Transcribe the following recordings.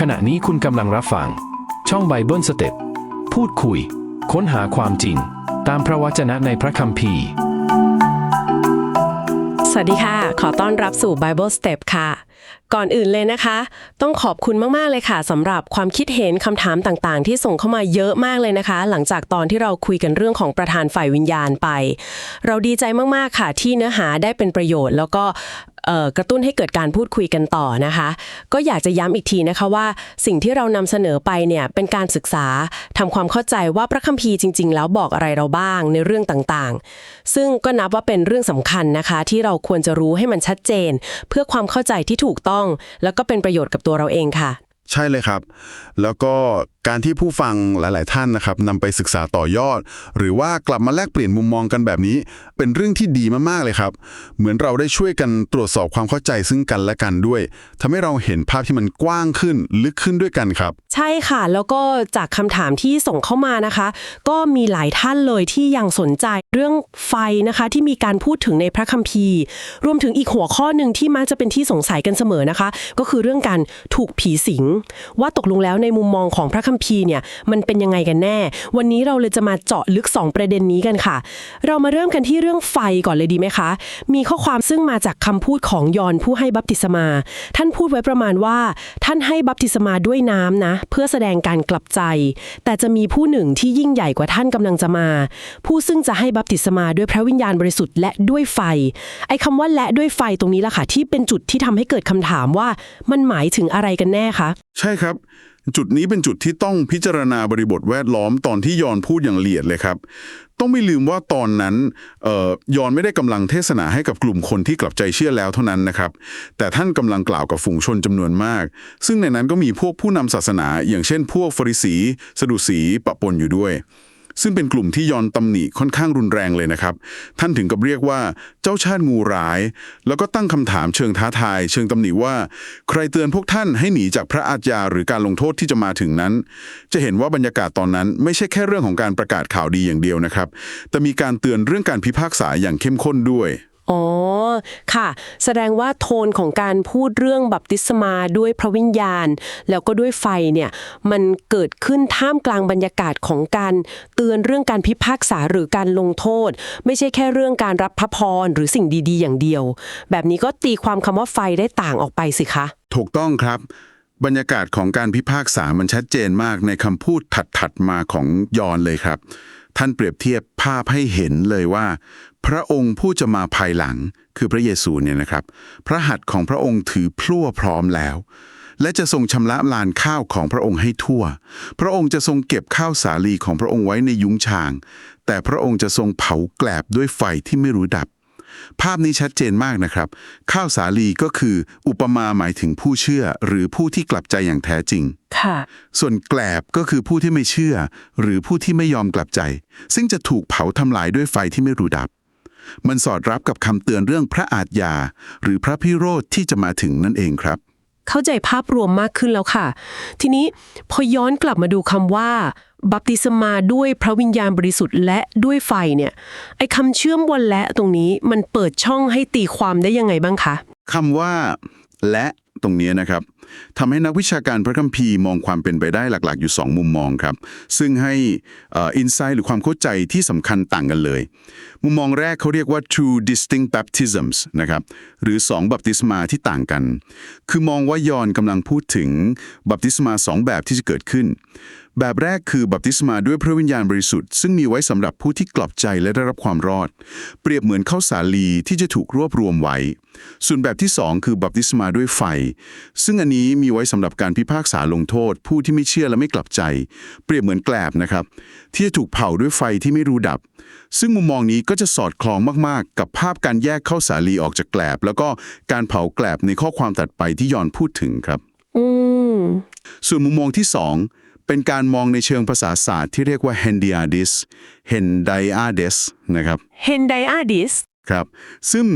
ขณะนี้คุณกำลังรับฟัง ช่องไบเบิลสเต็ปพูดคุย ค้นหาความจริง ตามพระวจนะในพระคัมภีร์ สวัสดีค่ะ ขอต้อนรับสู่ Bible Step ค่ะ ก่อนอื่นเลยนะคะ ต้องขอบคุณมาก ๆ เลยค่ะสำหรับความคิดเห็นคำถามต่างๆ ที่ส่งเข้ามาเยอะมากเลยนะคะ หลังจากตอนที่เราคุยกันเรื่องของประธานฝ่ายวิญญาณไป เราดีใจมากๆค่ะ ที่เนื้อหาได้เป็นประโยชน์ แล้วก็กระตุ้นให้เกิดการพูดคุยกันต่อนะคะ ก็อยากจะย้ำอีกทีนะคะว่า สิ่งที่เรานำเสนอไปเนี่ยเป็นการศึกษาทำความเข้าใจว่าพระคัมภีร์จริง ๆ แล้วบอกอะไรเราบ้างในเรื่องต่างๆ ซึ่งก็นับว่าเป็นเรื่องสำคัญนะคะ ที่เราควรจะรู้ให้มันชัดเจน เพื่อความเข้าใจที่ถูกถูกต้อง แล้วก็เป็นประโยชน์กับตัวเราเองค่ะ ใช่เลยครับ แล้วก็ การที่ผู้ฟังหลาย ๆ ท่านนะครับนำไปศึกษาต่อยอด หรือว่ากลับมาแลกเปลี่ยนมุมมองกันแบบนี้ เป็นเรื่องที่ดีมาก ๆ เลยครับ เหมือนเราได้ช่วยกันตรวจสอบความเข้าใจซึ่งกันและกันด้วยทำให้เราเห็นภาพที่มันกว้างขึ้นลึกขึ้นด้วยกันครับ ใช่ค่ะ แล้วก็จากคำถามที่ส่งเข้ามานะคะ ก็มีหลายท่านเลยที่ยังสนใจเรื่องไฟนะคะ ที่มีการพูดถึงในพระคัมภีร์ รวมถึงอีกหัวข้อหนึ่งที่มักจะเป็นที่สงสัยกันเสมอนะคะ ก็คือเรื่องการถูกผีสิง ว่าตกลงแล้วในมุมมองของพระคัมภีร์เนี่ยมันเป็นยังไงกันแน่ วันนี้เราเลยจะมาเจาะลึก 2 ประเด็นนี้กันค่ะ เรามาเริ่มกันที่เรื่องไฟก่อนเลยดีไหมคะ มีข้อความซึ่งมาจากคำพูดของยอนผู้ให้บัพติศมา ท่านพูดไว้ประมาณว่า ท่านให้บัพติศมาด้วยน้ำนะ เพื่อแสดงการกลับใจ แต่จะมีผู้หนึ่งที่ยิ่งใหญ่กว่าท่านกำลังจะมา ผู้ซึ่งจะให้บัพติศมาด้วยพระวิญญาณบริสุทธิ์และด้วยไฟ ไอ้คำว่าและด้วยไฟตรงนี้ล่ะค่ะที่เป็นจุดที่ทำให้เกิดคำถามว่ามันหมายถึงอะไรกันแน่คะ ใช่ครับ จุดนี้เป็นจุดที่ต้องพิจารณาบริบทแวดล้อมตอนที่ยอนพูดอย่างละเอียดเลยครับ ต้องไม่ลืมว่าตอนนั้นออยอนไม่ได้กำลังเทศนาให้กับกลุ่มคนที่กลับใจเชื่อแล้วเท่านั้นนะครับ แต่ท่านกำลังกล่าวกับฝูงชนจำนวนมาก ซึ่งในนั้นก็มีพวกผู้นำศาสนา อย่างเช่น พวกฟริสีสดุสีปะปนอยู่ด้วย ซึ่งเป็นกลุ่มที่ยอนตำหนิค่อนข้างรุนแรงเลยนะครับ ท่านถึงกับเรียกว่าเจ้าชาติงูร้าย แล้วก็ตั้งคำถามเชิงท้าทาย เชิงตำหนิว่า ใครเตือนพวกท่านให้หนีจากพระอาญาหรือการลงโทษที่จะมาถึงนั้น จะเห็นว่าบรรยากาศตอนนั้นไม่ใช่แค่เรื่องของการประกาศข่าวดีอย่างเดียวนะครับ แต่มีการเตือนเรื่องการพิพากษาอย่างเข้มข้นด้วย อ๋อ ค่ะ แสดงว่าโทนของการพูดเรื่องบัพติศมาด้วยพระวิญญาณ แล้วก็ด้วยไฟเนี่ย มันเกิดขึ้นท่ามกลางบรรยากาศของการเตือนเรื่องการพิพากษาหรือการลงโทษ ไม่ใช่แค่เรื่องการรับพระพรหรือสิ่งดีๆ อย่างเดียว แบบนี้ก็ตีความคำว่าไฟได้ต่างออกไปสิคะ ถูกต้องครับ บรรยากาศของการพิพากษามันชัดเจนมากในคำพูดถัดๆมาของยอนเลยครับท่านเปรียบเทียบภาพให้เห็นเลยว่า พระองค์ผู้จะมาภายหลังคือพระเยซูเนี่ยนะครับ พระหัตถ์ของพระองค์ถือพลั่วพร้อมแล้ว และจะทรงชำระลานข้าวของพระองค์ให้ทั่ว พระองค์จะทรงเก็บข้าวสาลีของพระองค์ไว้ในยุ้งฉาง แต่พระองค์จะทรงเผาแกลบด้วยไฟที่ไม่รู้ดับ ภาพนี้ชัดเจนมากนะครับ ข้าวสาลีก็คืออุปมาหมายถึงผู้เชื่อหรือผู้ที่กลับใจอย่างแท้จริงค่ะส่วนแกลบก็คือผู้ที่ไม่เชื่อ หรือผู้ที่ไม่ยอมกลับใจ ซึ่งจะถูกเผาทำลายด้วยไฟที่ไม่รู้ดับ มันสอดรับกับคำเตือนเรื่องพระอาทยา หรือพระพิโรธที่จะมาถึงนั่นเองครับ เข้าใจภาพรวมมากขึ้นแล้วค่ะ ทีนี้พอย้อนกลับมาดูคำว่า บัพติศมาด้วยพระวิญญาณบริสุทธิ์และด้วยไฟเนี่ย ไอ้คำเชื่อมวันและตรงนี้มันเปิดช่องให้ตีความได้ยังไงบ้างคะคำว่า และตรงนี้นะครับ ทำให้นักวิชาการพระคัมภีร์มองความเป็นไปได้หลักๆ อยู่ 2 มุมมองครับ ซึ่งให้อินไซต์หรือความเข้าใจที่สำคัญต่างกันเลย มุมมองแรกเขาเรียกว่า two distinct baptisms นะครับ หรือ 2 บัพติศมาที่ต่างกัน คือมองว่ายอนกำลังพูดถึงบัพติศมา 2 แบบที่จะเกิดขึ้น แบบแรกคือบัพติศมาด้วยพระวิญญาณบริสุทธิ์ซึ่งมีไว้สำหรับผู้ที่กลับใจและได้รับความรอด เปรียบเหมือนข้าวสาลีที่จะถูกรวบรวมไว้ ส่วนแบบที่ 2 คือบัพติศมาด้วยไฟ ซึ่งอันนี้มีไว้สำหรับการพิพากษาลงโทษ ผู้ที่ไม่เชื่อและไม่กลับใจ เปรียบเหมือนแกลบนะครับ ที่จะถูกเผาด้วยไฟที่ไม่รู้ดับ ซึ่งมุมมองนี้ก็จะสอดคล้องมากๆ กับภาพการแยกข้าวสาลีออกจากแกลบ แล้วก็การเผาแกลบในข้อความตัดไปที่ยอนพูดถึงครับอืมส่วนมุมมองที่ 2 เป็นการมองในเชิงภาษาศาสตร์ที่เรียกว่า Hendiadis Hendiades นะครับเฮนไดอาดิสครับ ซึ่ง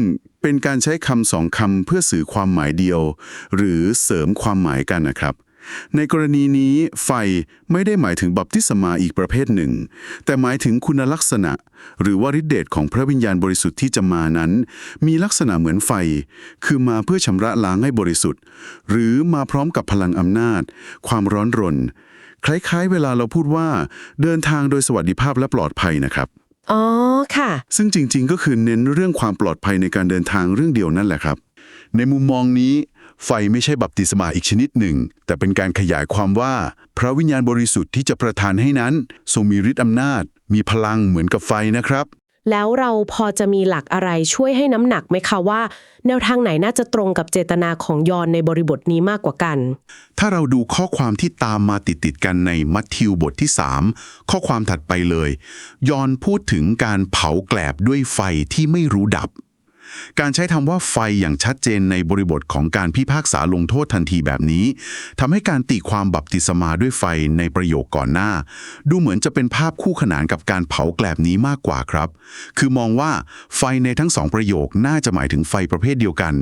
เป็นการใช้คำสองคำเพื่อสื่อความหมายเดียว หรือเสริมความหมายกันนะครับ ในกรณีนี้ไฟไม่ได้หมายถึงบัพติศมาอีกประเภทหนึ่ง แต่หมายถึงคุณลักษณะ หรือว่าฤทธิเดชของพระวิญญาณบริสุทธิ์ที่จะมานั้น มีลักษณะเหมือนไฟ คือมาเพื่อชำระล้างให้บริสุทธิ์ หรือมาพร้อมกับพลังอำนาจ ความร้อนรน คล้ายๆ เวลาเราพูดว่า เดินทางโดยสวัสดิภาพและปลอดภัยนะครับ อ๋อ ค่ะ ซึ่งจริงๆ ก็คือเน้นเรื่องความปลอดภัยในการเดินทางเรื่องเดียวนั่นแหละครับ ในมุมมองนี้ ไฟไม่ใช่บัพติศมาอีกชนิดหนึ่ง แต่เป็นการขยายความว่า พระวิญญาณบริสุทธิ์ที่จะประทานให้นั้น ทรงมีฤทธิ์อำนาจ มีพลังเหมือนกับไฟนะครับ แล้วเราพอจะมีหลักอะไรช่วยให้น้ำหนักไหมคะว่า แนวทางไหนน่าจะตรงกับเจตนาของยอนในบริบทนี้มากกว่ากัน ถ้าเราดูข้อความที่ตามมาติดๆกันในมัทธิวบทที่ 3 ข้อความถัดไปเลย ยอนพูดถึงการเผาแกลบด้วยไฟที่ไม่รู้ดับ การใช้คำว่าไฟอย่างชัดเจนในบริบทของการพิพากษาลงโทษทันทีแบบนี้ทำให้การตีความบัพติศมาด้วยไฟในประโยคก่อนหน้า ดูเหมือนจะเป็นภาพคู่ขนานกับการเผาแกลบนี้มากกว่าครับ คือมองว่าไฟในทั้งสองประโยคน่าจะหมายถึงไฟประเภทเดียวกัน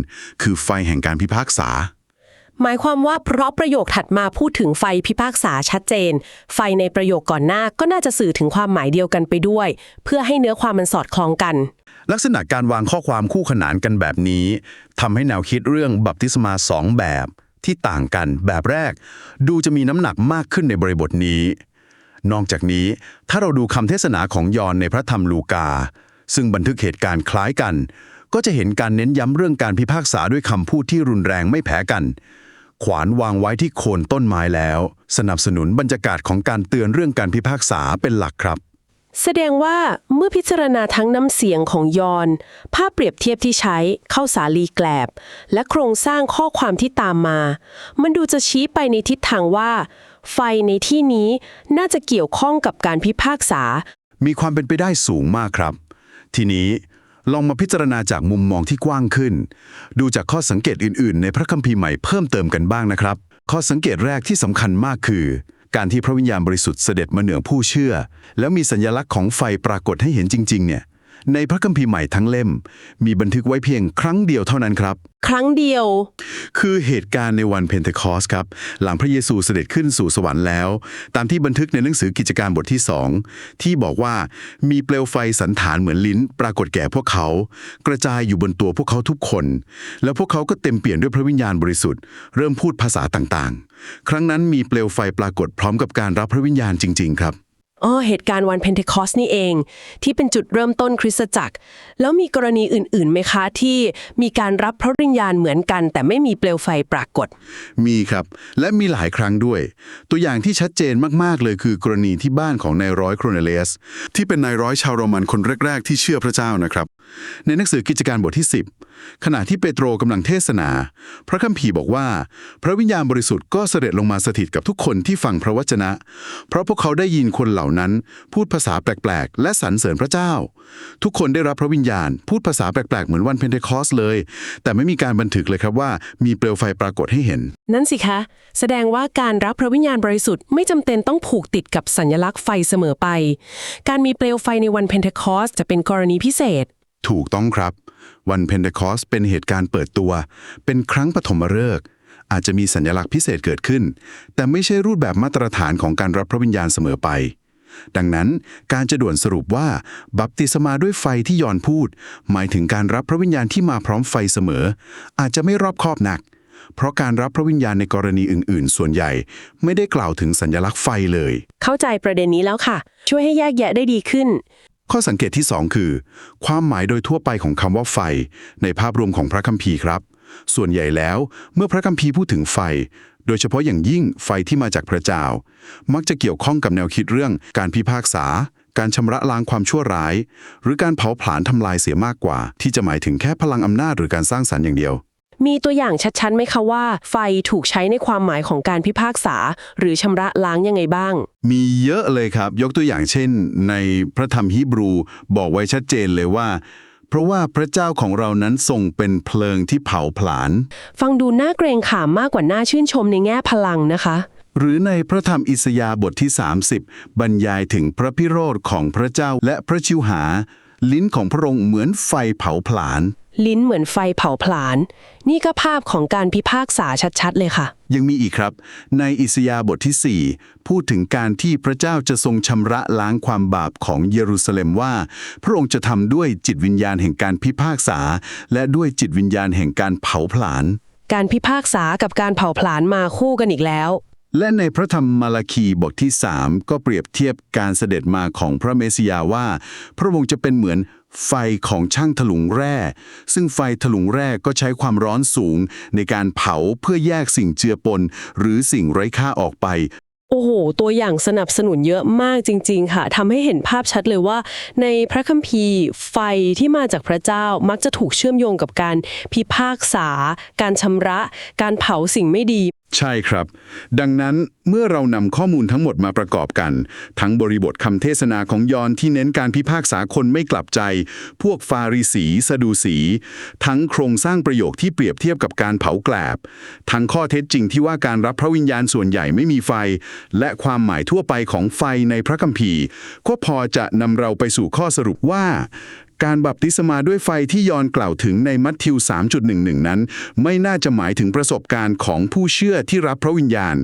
คือไฟแห่งการพิพากษาหมายความว่าเพราะประโยคถัดมาพูดถึงไฟพิพากษาชัดเจน ไฟในประโยคก่อนหน้าก็น่าจะสื่อถึงความหมายเดียวกันไปด้วย เพื่อให้เนื้อความมันสอดคล้องกัน ลักษณะการวางข้อความคู่ขนานกันแบบนี้ทำให้แนวคิดเรื่องบัพติศมาสองแบบที่ต่างกันแบบแรก ดูจะมีน้ำหนักมากขึ้นในบริบทนี้ นอกจากนี้ถ้าเราดูคำเทศนาของยอห์นในพระธรรมลูกา ซึ่งบันทึกเหตุการณ์คล้ายกัน ก็จะเห็นการเน้นย้ำเรื่องการพิพากษาด้วยคำพูดที่รุนแรงไม่แพ้กัน ขวานวางไว้ที่โคนต้นไม้แล้ว สนับสนุนบรรยากาศของการเตือนเรื่องการพิพากษาเป็นหลักครับ แสดงว่าเมื่อพิจารณาทั้งน้ำเสียงของยอน ภาพเปรียบเทียบที่ใช้เข้าสาลีแกลบ และโครงสร้างข้อความที่ตามมา มันดูจะชี้ไปในทิศทางว่า ไฟในที่นี้น่าจะเกี่ยวข้องกับการพิพากษา มีความเป็นไปได้สูงมากครับ ทีนี้ลองมาพิจารณาจากมุมมองที่กว้างขึ้น ดูจากข้อสังเกตอื่น ๆ ในพระคัมภีร์ใหม่เพิ่มเติมกันบ้างนะครับ ข้อสังเกตแรกที่สำคัญมากคือ การที่พระวิญญาณบริสุทธิ์เสด็จมาเหนือผู้เชื่อ แล้วมีสัญลักษณ์ของไฟปรากฏให้เห็นจริงๆเนี่ย ในพระคัมภีร์ใหม่ทั้งเล่ม มีบันทึกไว้เพียงครั้งเดียวเท่านั้นครับ ครั้งเดียว คือเหตุการณ์ในวันเพนเทคอสครับ หลังพระเยซูเสด็จขึ้นสู่สวรรค์แล้ว ตามที่บันทึกในหนังสือกิจการบทที่สองที่บอกว่ามีเปลวไฟสันฐานเหมือนลิ้น ปรากฏแก่พวกเขา กระจายอยู่บนตัวพวกเขาทุกคน แล้วพวกเขาก็เต็มเปี่ยมด้วยพระวิญญาณบริสุทธิ์เริ่มพูดภาษาต่างๆ ครั้งนั้นมีเปลวไฟปรากฏพร้อมกับการรับพระวิญญาณจริง ๆ ครับ อ๋อเหตุการณ์วันเพนเทคอสนี่เอง ที่เป็นจุดเริ่มต้นคริสตจักร แล้วมีกรณีอื่นๆไหมคะ ที่มีการรับพระริญญาณเหมือนกัน แต่ไม่มีเปลวไฟปรากฏ มีครับ และมีหลายครั้งด้วย ตัวอย่างที่ชัดเจนมากๆเลยคือกรณีที่บ้านของนายร้อยโครเนเลสที่เป็นนายร้อยชาวโรมันคนแรก ๆ ที่เชื่อพระเจ้านะครับ ในหนังสือกิจการบทที่ 10 ขณะที่เปโตรกำลังเทศนา พระคัมภีร์บอกว่า พระวิญญาณบริสุทธิ์ก็เสด็จลงมาสถิตกับทุกคนที่ฟังพระวจนะ เพราะพวกเขาได้ยินคนเหล่านั้น พูดภาษาแปลกๆ และสรรเสริญพระเจ้า ทุกคนได้รับพระวิญญาณ พูดภาษาแปลกๆ เหมือนวันเพนเทคอสเลย แต่ไม่มีการบันทึกเลยครับว่า มีเปลวไฟปรากฏให้เห็น นั่นสิคะ แสดงว่าการรับพระวิญญาณบริสุทธิ์ไม่จำเป็นต้องผูกติดกับสัญลักษณ์ไฟเสมอไป การมีเปลวไฟในวันเพนเทคอสจะเป็นกรณีพิเศษ ถูกต้องครับ วันเพนเทคอสเป็นเหตุการณ์เปิดตัว เป็นครั้งปฐมฤกษ์อาจจะมีสัญลักษณ์พิเศษเกิดขึ้น แต่ไม่ใช่รูปแบบมาตรฐานของการรับพระวิญญาณเสมอไป ดังนั้นการจะด่วนสรุปว่า บัพติศมาด้วยไฟที่ยอนพูด หมายถึงการรับพระวิญญาณที่มาพร้อมไฟเสมอ อาจจะไม่รอบคอบนัก เพราะการรับพระวิญญาณในกรณีอื่น ๆ ส่วนใหญ่ ไม่ได้กล่าวถึงสัญลักษณ์ไฟเลย เข้าใจประเด็นนี้แล้วค่ะ ช่วยให้แยกแยะได้ดีขึ้น ข้อสังเกตที่ 2 คือ ความหมายโดยทั่วไปของคำว่าไฟ ในภาพรวมของพระคัมภีร์ครับ ส่วนใหญ่แล้วเมื่อพระคัมภีร์พูดถึงไฟ โดยเฉพาะอย่างยิ่งไฟที่มาจากพระเจ้า มักจะเกี่ยวข้องกับแนวคิดเรื่องการพิพากษา การชำระล้างความชั่วร้าย หรือการเผาผลาญทำลายเสียมากกว่า ที่จะหมายถึงแค่พลังอำนาจหรือการสร้างสรรค์อย่างเดียว มีตัวอย่างชัดๆไหมคะว่า ไฟถูกใช้ในความหมายของการพิพากษา หรือชำระล้างยังไงบ้าง มีเยอะเลยครับ ยกตัวอย่างเช่น ในพระธรรมฮีบรู บอกไว้ชัดเจนเลยว่า เพราะว่าพระเจ้าของเรานั้นทรงเป็นเพลิงที่เผาผลาญฟังดูน่าเกรงขามมากกว่าน่าชื่นชมในแง่พลังนะคะ หรือในพระธรรมอิสยาห์บทที่ 30 บรรยายถึงพระพิโรธของพระเจ้าและพระชิวหา ลิ้นของพระองค์เหมือนไฟเผาผลาญ ลิ้นเหมือนไฟเผาผลาญนี่ก็ภาพของการพิพากษาชัดๆ เลยค่ะ ยังมีอีกครับ ในอิสยาห์บทที่ 4 พูดถึงการที่พระเจ้าจะทรงชำระล้างความบาปของเยรูซาเล็มว่า พระองค์จะทำด้วยจิตวิญญาณแห่งการพิพากษา และด้วยจิตวิญญาณแห่งการเผาผลาญการพิพากษากับการเผาผลาญมาคู่กันอีกแล้ว และในพระธรรมมาราคีบทที่ 3 ก็เปรียบเทียบการเสด็จมาของพระเมสสิยาว่า พระองค์จะเป็นเหมือน ไฟของช่างถลุงแร่ ซึ่งไฟถลุงแร่ก็ใช้ความร้อนสูง ในการเผาเพื่อแยกสิ่งเจือปน หรือสิ่งไร้ค่าออกไป โอ้โห ตัวอย่างสนับสนุนเยอะมากจริง ๆ ค่ะทำให้เห็นภาพชัดเลยว่า ในพระคัมภีร์ ไฟที่มาจากพระเจ้ามักจะถูกเชื่อมโยงกับการพิพากษา การชำระ การเผาสิ่งไม่ดีใช่ครับ ดังนั้นเมื่อเรานำข้อมูลทั้งหมดมาประกอบกัน ทั้งบริบทคำเทศนาของยอนที่เน้นการพิพากษาคนไม่กลับใจ พวกฟาริสีสะดูสี ทั้งโครงสร้างประโยคที่เปรียบเทียบกับการเผาแกลบ ทั้งข้อเท็จจริงที่ว่าการรับพระวิญญาณส่วนใหญ่ไม่มีไฟ และความหมายทั่วไปของไฟในพระคัมภีร์ ก็พอจะนำเราไปสู่ข้อสรุปว่า การบัพติศมาด้วยไฟที่ยอนกล่าวถึงในมัทธิว 3.11 นั้น ไม่น่าจะหมายถึงประสบการณ์ของผู้เชื่อที่รับพระวิญญาณ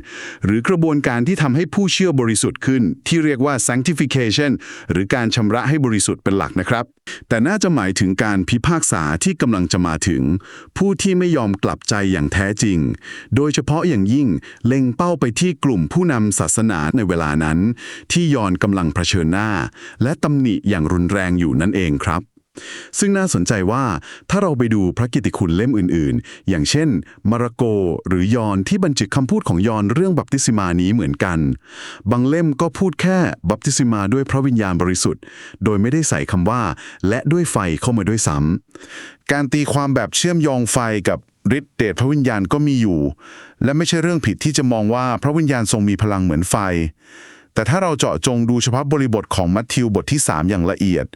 หรือกระบวนการที่ทำให้ผู้เชื่อบริสุทธิ์ขึ้น ที่เรียกว่า sanctification หรือการชำระให้บริสุทธิ์เป็นหลักนะครับ แต่น่าจะหมายถึงการพิพากษาที่กำลังจะมาถึง ผู้ที่ไม่ยอมกลับใจอย่างแท้จริง โดยเฉพาะอย่างยิ่งเล็งเป้าไปที่กลุ่มผู้นำศาสนาในเวลานั้น ที่ยอนกำลังเผชิญหน้า และตำหนิอย่างรุนแรงอยู่นั่นเองครับ ซึ่งน่าสนใจว่าถ้าเราไปดูพระกิติคุณเล่มอื่นๆ อย่างเช่น มาระโกหรือยอนที่บรรจุคำพูดของยอนเรื่องบัพติศมานี้เหมือนกัน บางเล่มก็พูดแค่บัพติศมาด้วยพระวิญญาณบริสุทธิ์ โดยไม่ได้ใส่คำว่า และด้วยไฟเข้ามาด้วยซ้ำการตีความแบบเชื่อมโยงไฟกับฤทธิเดชพระวิญญาณก็มีอยู่ และไม่ใช่เรื่องผิดที่จะมองว่าพระวิญญาณทรงมีพลังเหมือนไฟ แต่ถ้าเราเจาะจงดูเฉพาะบริบทของมัทธิวบทที่ 3 อย่างละเอียด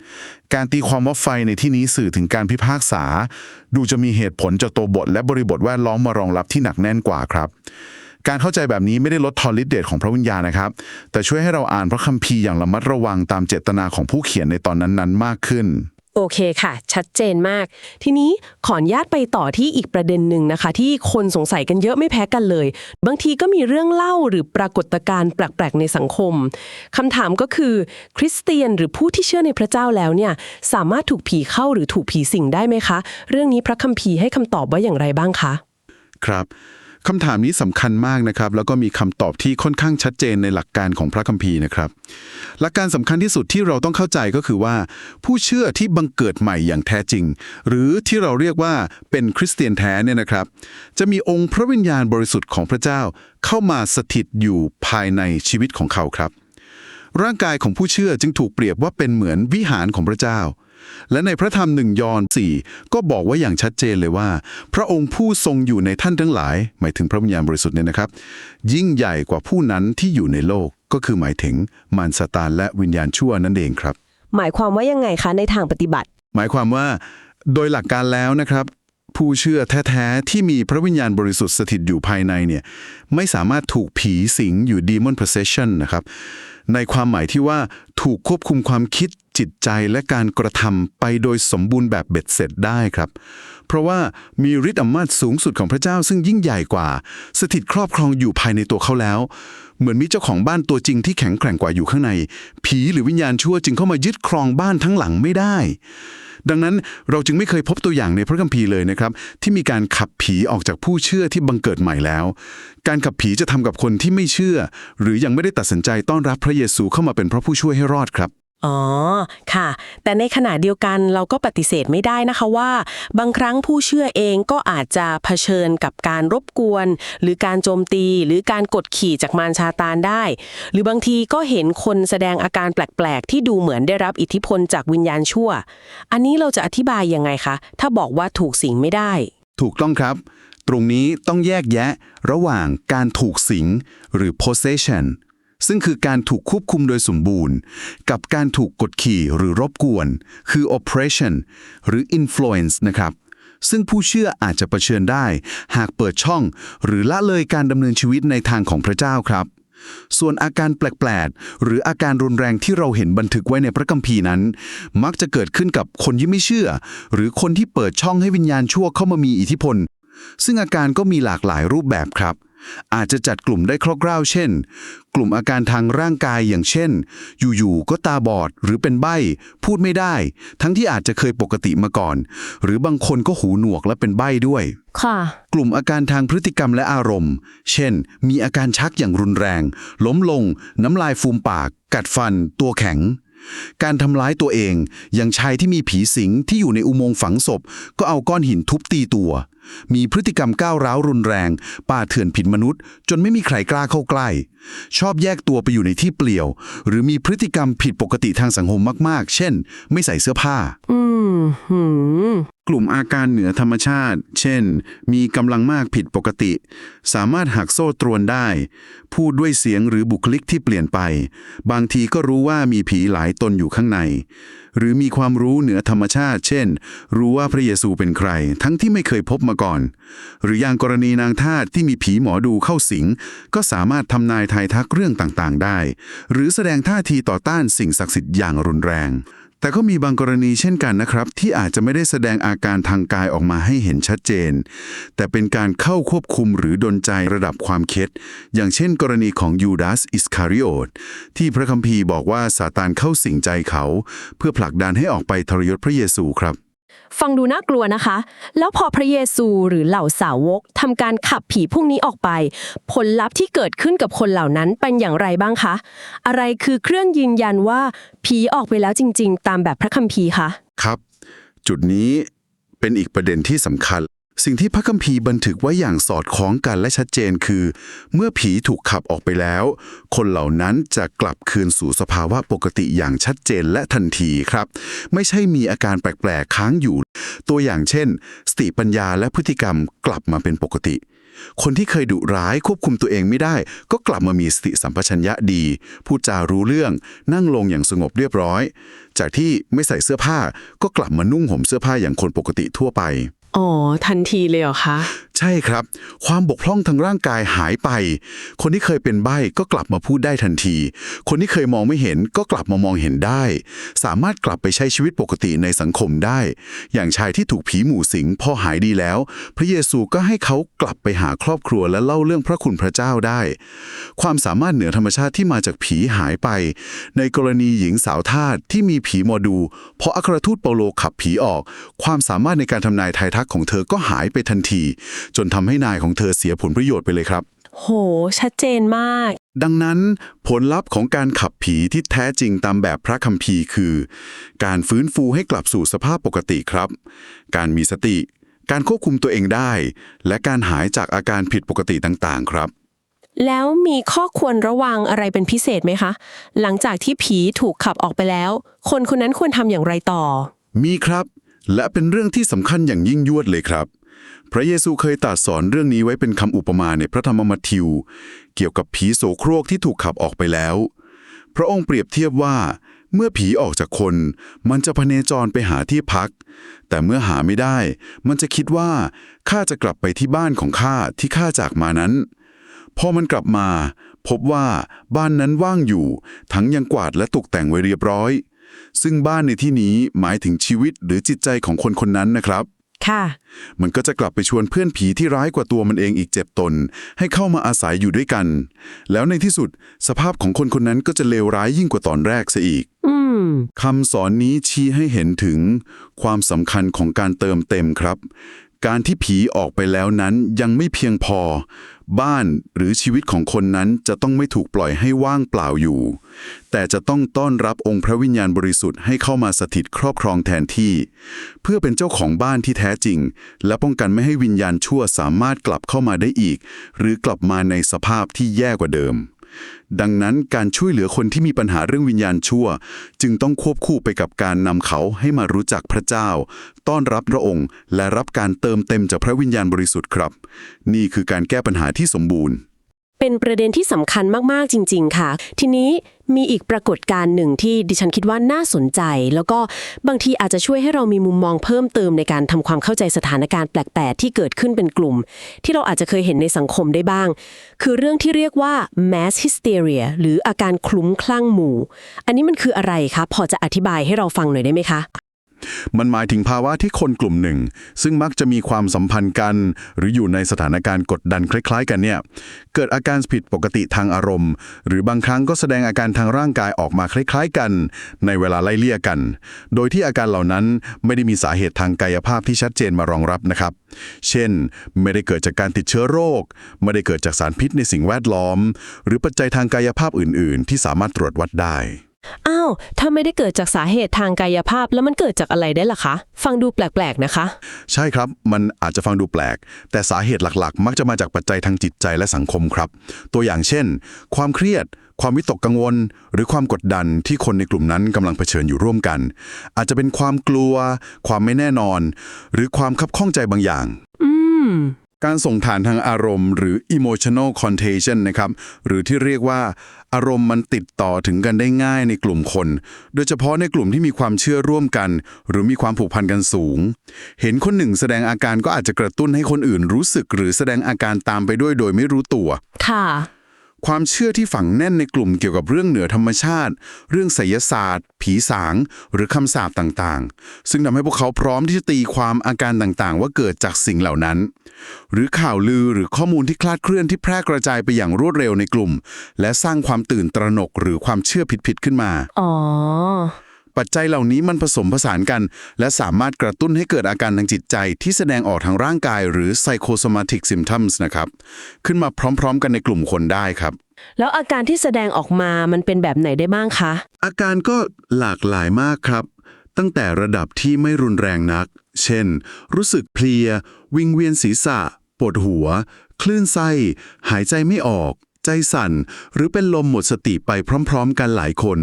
การตีความว่าไฟในที่นี้สื่อถึงการพิพากษา ดูจะมีเหตุผลจากตัวบท และบริบทแวดล้อมมารองรับที่หนักแน่นกว่าครับการเข้าใจแบบนี้ไม่ได้ลดทอริเดตของพระวิญญาณนะครับ แต่ช่วยให้เราอ่านพระคัมภีร์อย่างระมัดระวังตามเจตนาของผู้เขียนในตอนนั้นๆ มากขึ้น โอเคค่ะ ชัดเจนมาก ทีนี้ขออนุญาตไปต่อที่อีกประเด็นหนึ่งนะคะ ที่คนสงสัยกันเยอะไม่แพ้กันเลย บางทีก็มีเรื่องเล่าหรือปรากฏการณ์แปลกๆในสังคมคำถามก็คือ คริสเตียนหรือผู้ที่เชื่อในพระเจ้าแล้วเนี่ยสามารถถูกผีเข้าหรือถูกผีสิงได้ไหมคะ เรื่องนี้พระคัมภีร์ให้คำตอบว่าอย่างไรบ้างคะ ครับ คำถามนี้สำคัญมากนะครับ แล้วก็มีคำตอบที่ค่อนข้างชัดเจนในหลักการของพระคัมภีร์นะครับ หลักการสำคัญที่สุดที่เราต้องเข้าใจก็คือว่า ผู้เชื่อที่บังเกิดใหม่อย่างแท้จริง หรือที่เราเรียกว่าเป็นคริสเตียนแท้เนี่ยนะครับ จะมีองค์พระวิญญาณบริสุทธิ์ของพระเจ้าเข้ามาสถิตอยู่ภายในชีวิตของเขาครับ ร่างกายของผู้เชื่อจึงถูกเปรียบว่าเป็นเหมือนวิหารของพระเจ้า และในพระธรรมหนึ่งยอห์นสี่ก็บอกไว่าอย่างชัดเจนเลยว่า พระองค์ผู้ทรงอยู่ในท่านทั้งหลาย หมายถึงพระวิญญาณบริสุทธิ์เนี่ยนะครับ ยิ่งใหญ่กว่าผู้นั้นที่อยู่ในโลกก็คือหมายถึงมารซาตานและวิญญาณชั่วนั่นเองครับ หมายความว่ายังไงคะในทางปฏิบัติ หมายความว่า โดยหลักการแล้วนะครับ ผู้เชื่อแท้ๆที่มีพระวิญญาณบริสุทธิ์สถิตอยู่ภายในเนี่ยไม่สามารถถูกผีสิงอยู่ demon possession นะครับในความหมายที่ว่าถูกควบคุมความคิด จิตใจและการกระทำไปโดยสมบูรณ์แบบเบ็ดเสร็จได้ครับ เพราะว่ามีฤทธิ์อำนาจสูงสุดของพระเจ้าซึ่งยิ่งใหญ่กว่า สถิตครอบครองอยู่ภายในตัวเขาแล้ว เหมือนมีเจ้าของบ้านตัวจริงที่แข็งแกร่งกว่าอยู่ข้างใน ผีหรือวิญญาณชั่วจึงเข้ามายึดครองบ้านทั้งหลังไม่ได้ ดังนั้นเราจึงไม่เคยพบตัวอย่างในพระคัมภีร์เลยนะครับ ที่มีการขับผีออกจากผู้เชื่อที่บังเกิดใหม่แล้ว การขับผีจะทำกับคนที่ไม่เชื่อ หรือยังไม่ได้ตัดสินใจต้อนรับพระเยซูเข้ามาเป็นพระผู้ช่วยให้รอดครับ อ๋อ ค่ะ แต่ในขณะเดียวกันเราก็ปฏิเสธไม่ได้นะคะว่า บางครั้งผู้เชื่อเองก็อาจจะเผชิญกับการรบกวน หรือการโจมตี หรือการกดขี่จากมารชาตานได้ หรือบางทีก็เห็นคนแสดงอาการแปลกๆ ที่ดูเหมือนได้รับอิทธิพลจากวิญญาณชั่ว อันนี้เราจะอธิบายยังไงคะ ถ้าบอกว่าถูกสิงไม่ได้ ถูกต้องครับ ตรงนี้ต้องแยกแยะ ระหว่างการถูกสิงหรือ possession ซึ่งคือการถูกควบคุมโดยสมบูรณ์ กับการถูกกดขี่หรือรบกวน คือ oppression หรือ influence นะครับ ซึ่งผู้เชื่ออาจจะะเผชิญได้ หากเปิดช่อง หรือละเลยการดำเนินชีวิตในทางของพระเจ้าครับ ส่วนอาการแปลกๆ หรืออาการรุนแรงที่เราเห็นบันทึกไว้ในพระคัมภีร์นั้น มักจะเกิดขึ้นกับคนที่ไม่เชื่อ หรือคนที่เปิดช่องให้วิญญาณชั่วเข้ามามีอิทธิพล ซึ่งอาการก็มีหลากหลายรูปแบบครับ อาจจะจัดกลุ่มได้คร่าวๆเช่น กลุ่มอาการทางร่างกายอย่างเช่น อยู่ๆก็ตาบอดหรือเป็นใบ้ พูดไม่ได้ ทั้งที่อาจจะเคยปกติมาก่อน หรือบางคนก็หูหนวกและเป็นใบ้ด้วย ค่ะ กลุ่มอาการทางพฤติกรรมและอารมณ์ เช่น มีอาการชักอย่างรุนแรง ล้มลง น้ำลายฟูมปาก กัดฟัน ตัวแข็ง การทำร้ายตัวเอง อย่างชายที่มีผีสิงที่อยู่ในอุโมงค์ฝังศพ ก็เอาก้อนหินทุบตีตัว มีพฤติกรรมก้าวร้าวรุนแรง ป่าเถื่อนผิดมนุษย์ จนไม่มีใครกล้าเข้าใกล้ ชอบแยกตัวไปอยู่ในที่เปลี่ยว หรือมีพฤติกรรมผิดปกติทางสังคมมาก ๆ เช่น ไม่ใส่เสื้อผ้า อืมหืมกลุ่มอาการเหนือธรรมชาติ เช่น มีกำลังมากผิดปกติ สามารถหักโซ่ตรวนได้ พูดด้วยเสียงหรือบุคลิกที่เปลี่ยนไป บางทีก็รู้ว่ามีผีหลายตนอยู่ข้างใน หรือมีความรู้เหนือธรรมชาติ เช่น รู้ว่าพระเยซูเป็นใคร ทั้งที่ไม่เคยพบมาก่อน หรืออย่างกรณีนางทาสที่มีผีหมอดูเข้าสิง ก็สามารถทำนายทายทักเรื่องต่างๆ ได้ หรือแสดงท่าทีต่อต้านสิ่งศักดิ์สิทธิ์อย่างรุนแรง แต่ก็มีบางกรณีเช่นกันนะครับ ที่อาจจะไม่ได้แสดงอาการทางกายออกมาให้เห็นชัดเจน แต่เป็นการเข้าควบคุมหรือดนใจระดับความเค็ดอย่างเช่นกรณีของยูดาสอิสคาริโอตที่พระคัมภีร์บอกว่าซาตานเข้าสิงใจเขา เพื่อผลักดันให้ออกไปทรยศพระเยซูครับ ฟังดูน่ากลัวนะคะ แล้วพอพระเยซูหรือเหล่าสาวกทำการขับผีพวกนี้ออกไป ผลลัพธ์ที่เกิดขึ้นกับคนเหล่านั้นเป็นอย่างไรบ้างคะ อะไรคือเครื่องยืนยันว่าผีออกไปแล้วจริง ๆ ตามแบบพระคัมภีร์คะ ครับ จุดนี้เป็นอีกประเด็นที่สำคัญ สิ่งที่พระคัมภีร์บันทึกไว้อย่างสอดคล้องกันและชัดเจนคือ เมื่อผีถูกขับออกไปแล้ว คนเหล่านั้นจะกลับคืนสู่สภาวะปกติอย่างชัดเจนและทันทีครับ ไม่ใช่มีอาการแปลกๆค้างอยู่ ตัวอย่างเช่น สติปัญญาและพฤติกรรมกลับมาเป็นปกติ คนที่เคยดุร้ายควบคุมตัวเองไม่ได้ ก็กลับมามีสติสัมปชัญญะดีพูดจารู้เรื่อง นั่งลงอย่างสงบเรียบร้อย จากที่ไม่ใส่เสื้อผ้าก็กลับมานุ่งห่มเสื้อผ้าอย่างคนปกติทั่วไป อ๋อ ทันทีเลยเหรอคะ ใช่ครับ ความบกพร่องทางร่างกายหายไป คนที่เคยเป็นใบ้ก็กลับมาพูดได้ทันที คนที่เคยมองไม่เห็นก็กลับมามองเห็นได้ สามารถกลับไปใช้ชีวิตปกติในสังคมได้ อย่างชายที่ถูกผีหมู่สิงพอหายดีแล้ว พระเยซูก็ให้เขากลับไปหาครอบครัวและเล่าเรื่องพระคุณพระเจ้าได้ ความสามารถเหนือธรรมชาติที่มาจากผีหายไป ในกรณีหญิงสาวทาสที่มีผีมอดูเพราะอัครทูตเปาโลขับผีออก ความสามารถในการทำนายทายทักของเธอก็หายไปทันทีจนทำให้นายของเธอเสียผลประโยชน์ไปเลยครับ โห ชัดเจนมาก ดังนั้นผลลัพธ์ของการขับผีที่แท้จริงตามแบบพระคัมภีร์คือ การฟื้นฟูให้กลับสู่สภาพปกติครับ การมีสติ การควบคุมตัวเองได้ และการหายจากอาการผิดปกติต่างๆ ครับ แล้วมีข้อควรระวังอะไรเป็นพิเศษไหมคะ หลังจากที่ผีถูกขับออกไปแล้ว คนคนนั้นควรทำอย่างไรต่อ มีครับ และเป็นเรื่องที่สำคัญอย่างยิ่งยวดเลยครับ พระเยซูเคยตรัสสอนเรื่องนี้ไว้เป็นคำอุปมาในพระธรรมมัทธิว เกี่ยวกับผีโสโครกที่ถูกขับออกไปแล้ว พระองค์เปรียบเทียบว่า เมื่อผีออกจากคน มันจะพเนจรไปหาที่พัก แต่เมื่อหาไม่ได้ มันจะคิดว่าข้าจะกลับไปที่บ้านของข้าที่ข้าจากมานั้น พอมันกลับมา พบว่าบ้านนั้นว่างอยู่ ทั้งยังกวาดและตกแต่งไว้เรียบร้อย ซึ่งบ้านในที่นี้หมายถึงชีวิตหรือจิตใจของคนคนนั้นนะครับ ค่ะ มันก็จะกลับไปชวนเพื่อนผีที่ร้ายกว่าตัวมันเองอีกเจ็บตน ให้เข้ามาอาศัยอยู่ด้วยกัน แล้วในที่สุดสภาพของคนคนนั้นก็จะเลวร้ายยิ่งกว่าตอนแรกซะอีกอืมคำสอนนี้ชี้ให้เห็นถึงความสำคัญของการเติมเต็มครับ การที่ผีออกไปแล้วนั้นยังไม่เพียงพอ บ้านหรือชีวิตของคนนั้นจะต้องไม่ถูกปล่อยให้ว่างเปล่าอยู่ แต่จะต้องต้อนรับองค์พระวิญญาณบริสุทธิ์ให้เข้ามาสถิตครอบครองแทนที่ เพื่อเป็นเจ้าของบ้านที่แท้จริง และป้องกันไม่ให้วิญญาณชั่วสามารถกลับเข้ามาได้อีก หรือกลับมาในสภาพที่แย่กว่าเดิม ดังนั้นการช่วยเหลือคนที่มีปัญหาเรื่องวิญญาณชั่ว จึงต้องควบคู่ไปกับการนำเขาให้มารู้จักพระเจ้า ต้อนรับพระองค์ และรับการเติมเต็มจากพระวิญญาณบริสุทธิ์ครับ นี่คือการแก้ปัญหาที่สมบูรณ์ เป็นประเด็นที่สำคัญมาก ๆ จริง ๆ ค่ะ ทีนี้มีอีกปรากฏการณ์หนึ่งที่ดิฉันคิดว่าน่าสนใจ แล้วก็บางทีอาจจะช่วยให้เรามีมุมมองเพิ่มเติมในการทำความเข้าใจสถานการณ์แปลก ๆ ที่เกิดขึ้นเป็นกลุ่ม ที่เราอาจจะเคยเห็นในสังคมได้บ้าง คือเรื่องที่เรียกว่า mass hysteria หรืออาการคลุ้มคลั่งหมู่ อันนี้มันคืออะไรคะพอจะอธิบายให้เราฟังหน่อยได้ไหมคะ มันหมายถึงภาวะที่คนกลุ่มหนึ่ง ซึ่งมักจะมีความสัมพันธ์กัน หรืออยู่ในสถานการณ์กดดันคล้าย ๆ กันเนี่ย เกิดอาการผิดปกติทางอารมณ์ หรือบางครั้งก็แสดงอาการทางร่างกายออกมาคล้าย ๆ กัน ในเวลาไล่เลี่ยกัน โดยที่อาการเหล่านั้นไม่ได้มีสาเหตุทางกายภาพที่ชัดเจนมารองรับนะครับ เช่น ไม่ได้เกิดจากการติดเชื้อโรค ไม่ได้เกิดจากสารพิษในสิ่งแวดล้อม หรือปัจจัยทางกายภาพอื่น ๆ ที่สามารถตรวจวัดได้ อ้าว ถ้าไม่ได้เกิดจากสาเหตุทางกายภาพแล้วมันเกิดจากอะไรได้ล่ะคะ ฟังดูแปลกๆนะคะ ใช่ครับ มันอาจจะฟังดูแปลก แต่สาเหตุหลักๆ มักจะมาจากปัจจัยทางจิตใจและสังคมครับ ตัวอย่างเช่น ความเครียด ความวิตกกังวล หรือความกดดันที่คนในกลุ่มนั้นกำลังเผชิญอยู่ร่วมกัน อาจจะเป็นความกลัว ความไม่แน่นอน หรือความคับข้องใจบางอย่าง อืม การส่งฐานทางอารมณ์ หรือ emotional contagion นะครับหรือที่เรียกว่าอารมณ์มันติดต่อถึงกันได้ง่ายในกลุ่มคน โดยเฉพาะในกลุ่มที่มีความเชื่อร่วมกัน หรือมีความผูกพันกันสูง เห็นคนหนึ่งแสดงอาการก็อาจจะกระตุ้นให้คนอื่นรู้สึก หรือแสดงอาการตามไปด้วยโดยไม่รู้ตัว ค่ะ ความเชื่อที่ฝังแน่นในกลุ่มเกี่ยวกับเรื่องเหนือธรรมชาติ เรื่องไสยศาสตร์ ผีสาง หรือคำสาปต่างๆ ซึ่งทำให้พวกเขาพร้อมที่จะตีความอาการต่างๆ ว่าเกิดจากสิ่งเหล่านั้น หรือข่าวลือหรือข้อมูลที่คลาดเคลื่อนที่แพร่กระจายไปอย่างรวดเร็วในกลุ่ม และสร้างความตื่นตระหนกหรือความเชื่อผิดๆขึ้นมา อ๋อ ปัจจัยเหล่านี้มันผสมผสานกัน และสามารถกระตุ้นให้เกิดอาการทางจิตใจที่แสดงออกทางร่างกายหรือ psychosomatic symptoms นะครับ ขึ้นมาพร้อม ๆ กันในกลุ่มคนได้ครับ แล้วอาการที่แสดงออกมามันเป็นแบบไหนได้บ้างคะ อาการก็หลากหลายมากครับ ตั้งแต่ระดับที่ไม่รุนแรงนัก เช่น รู้สึกเพลีย วิงเวียนศีรษะ ปวดหัว คลื่นไส้ หายใจไม่ออก ใจสั่น หรือเป็นลมหมดสติไปพร้อมๆ กันหลายคน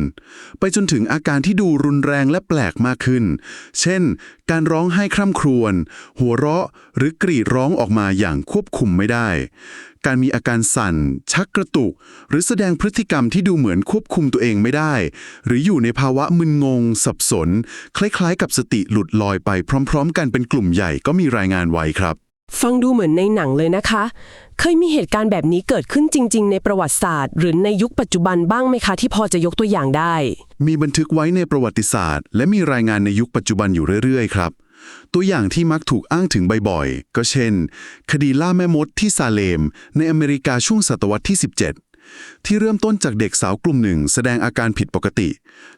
ไปจนถึงอาการที่ดูรุนแรงและแปลกมากขึ้น เช่น การร้องไห้คร่ำครวญ หัวเราะ หรือกรีดร้องออกมาอย่างควบคุมไม่ได้ การมีอาการสั่น ชักกระตุก หรือแสดงพฤติกรรมที่ดูเหมือนควบคุมตัวเองไม่ได้ หรืออยู่ในภาวะมึนงง สับสน คล้ายๆ กับสติหลุดลอยไปพร้อม ๆ กันเป็นกลุ่มใหญ่ก็มีรายงานไว้ครับ ฟังดูเหมือนในหนังเลยนะคะ เคยมีเหตุการณ์แบบนี้เกิดขึ้นจริง ๆ ในประวัติศาสตร์ หรือในยุคปัจจุบันบ้างไหมคะ ที่พอจะยกตัวอย่างได้ มีบันทึกไว้ในประวัติศาสตร์ และมีรายงานในยุคปัจจุบันอยู่เรื่อยๆครับ ตัวอย่างที่มักถูกอ้างถึงบ่อยๆ ก็เช่น คดีล่าแม่มดที่ซาเลม ในอเมริกาช่วงศตวรรษที่ 17 ที่เริ่มต้นจากเด็กสาวกลุ่มหนึ่ง แสดงอาการผิดปกติ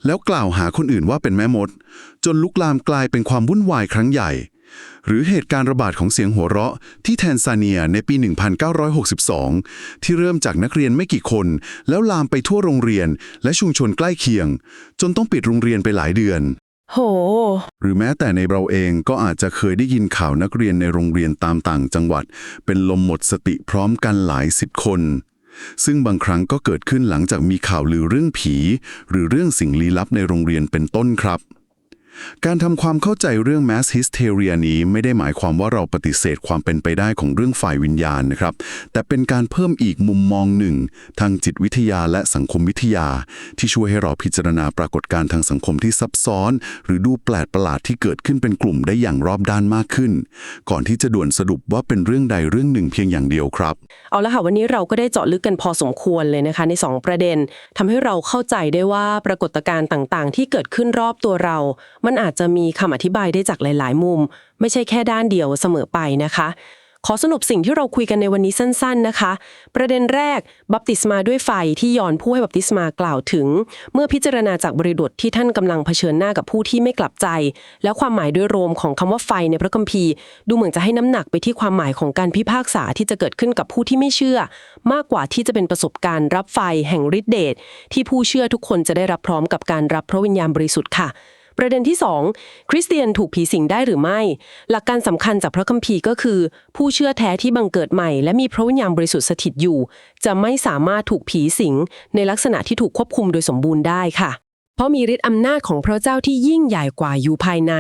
แล้วกล่าวหาคนอื่นว่าเป็นแม่มด จนลุกลามกลายเป็นความวุ่นวายครั้งใหญ่ หรือเหตุการณ์ระบาดของเสียงหัวเราะที่แทนซาเนียในปี 1962 ที่เริ่มจากนักเรียนไม่กี่คน แล้วลามไปทั่วโรงเรียนและชุมชนใกล้เคียง จนต้องปิดโรงเรียนไปหลายเดือน โห หรือแม้แต่ในเราเองก็อาจจะเคยได้ยินข่าวนักเรียนในโรงเรียนตามต่างจังหวัด เป็นลมหมดสติพร้อมกันหลายสิบคน ซึ่งบางครั้งก็เกิดขึ้นหลังจากมีข่าวลือเรื่องผี หรือเรื่องสิ่งลี้ลับในโรงเรียนเป็นต้นครับ การทำความเข้าใจเรื่อง mass hysteria นี้ไม่ได้หมายความว่าเราปฏิเสธความเป็นไปได้ของเรื่องฝ่ายวิญญาณนะครับ แต่เป็นการเพิ่มอีกมุมมองหนึ่ง ทางจิตวิทยาและสังคมวิทยา ที่ช่วยให้เราพิจารณาปรากฏการณ์ทางสังคมที่ซับซ้อน หรือดูแปลกประหลาดที่เกิดขึ้นเป็นกลุ่มได้อย่างรอบด้านมากขึ้น ก่อนที่จะด่วนสรุปว่าเป็นเรื่องใดเรื่องหนึ่งเพียงอย่างเดียวครับ เอาละค่ะวันนี้เราก็ได้เจาะลึกกันพอสมควรเลยนะคะ ใน 2 ประเด็นทำให้เราเข้าใจได้ว่าปรากฏการณ์ต่างๆ ที่เกิดขึ้นรอบตัวเรามันอาจจะมีคำอธิบายได้จากหลาย ๆ มุม ไม่ใช่แค่ด้านเดียวเสมอไปนะคะ ขอสรุปสิ่งที่เราคุยกันในวันนี้สั้น ๆ นะคะ ประเด็นแรก บัพติศมาด้วยไฟที่ยอนผู้ให้บัพติศมากล่าวถึง เมื่อพิจารณาจากบริบทที่ท่านกำลังเผชิญหน้ากับผู้ที่ไม่กลับใจ แล้วความหมายโดยรวมของคำว่าไฟในพระคัมภีร์ ดูเหมือนจะให้น้ำหนักไปที่ความหมายของการพิพากษาที่จะเกิดขึ้นกับผู้ที่ไม่เชื่อ มากกว่าที่จะเป็นประสบการณ์รับไฟแห่งฤทธิเดชที่ผู้เชื่อทุกคนจะได้รับพร้อมกับการรับพระวิญญาณบริสุทธิ์ค่ะ ประเด็นที่ 2 คริสเตียนถูกผีสิงได้หรือไม่ หลักการสำคัญจากพระคัมภีร์ก็คือ ผู้เชื่อแท้ที่บังเกิดใหม่ และมีพระวิญญาณบริสุทธิ์สถิตอยู่ จะไม่สามารถถูกผีสิง ในลักษณะที่ถูกควบคุมโดยสมบูรณ์ได้ค่ะ เพราะมีฤทธิ์อำนาจของพระเจ้าที่ยิ่งใหญ่กว่าอยู่ภายใน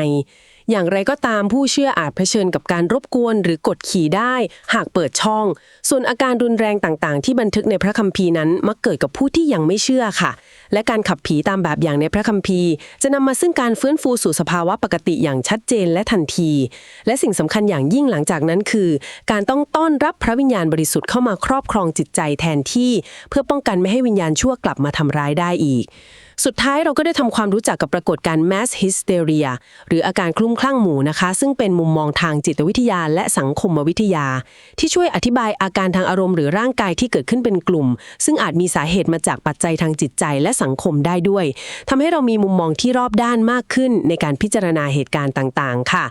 อย่างไรก็ตามผู้เชื่ออาจเผชิญกับการรบกวนหรือกดขี่ได้ หากเปิดช่อง ส่วนอาการรุนแรงต่างๆ ที่บันทึกในพระคัมภีร์นั้น มักเกิดกับผู้ที่ยังไม่เชื่อค่ะ และการขับผีตามแบบอย่างในพระคัมภีร์ จะนำมาซึ่งการฟื้นฟูสู่สภาวะปกติอย่างชัดเจนและทันที และสิ่งสำคัญอย่างยิ่งหลังจากนั้นคือ การต้องต้อนรับพระวิญญาณบริสุทธิ์เข้ามาครอบครองจิตใจแทนที่ เพื่อป้องกันไม่ให้วิญญาณชั่วกลับมาทำร้ายได้อีก สุดท้ายเราก็ได้ทำความรู้จักกับปรากฏการณ์ mass hysteria หรืออาการคลุ้มคลั่งหมู่นะคะ ซึ่งเป็นมุมมองทางจิตวิทยาและสังคมวิทยา ที่ช่วยอธิบายอาการทางอารมณ์หรือร่างกายที่เกิดขึ้นเป็นกลุ่ม ซึ่งอาจมีสาเหตุมาจากปัจจัยทางจิตใจและสังคมได้ด้วยทำให้เรามีมุมมองที่รอบด้านมากขึ้น ในการพิจารณาเหตุการณ์ต่างๆ ค่ะ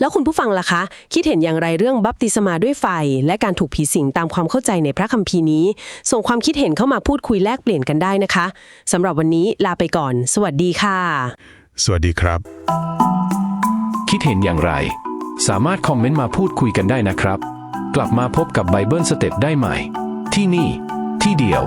แล้วคุณผู้ฟังล่ะคะ คิดเห็นอย่างไรเรื่องบัพติศมาด้วยไฟ และการถูกผีสิงตามความเข้าใจในพระคัมภีร์นี้ ส่งความคิดเห็นเข้ามาพูดคุยแลกเปลี่ยนกันได้นะคะสำหรับวันนี้ลาไปก่อน สวัสดีค่ะ สวัสดีครับ คิดเห็นอย่างไร สามารถคอมเมนต์มาพูดคุยกันได้นะครับ กลับมาพบกับไบเบิลสเต็ปได้ใหม่ ที่นี่ ที่เดียว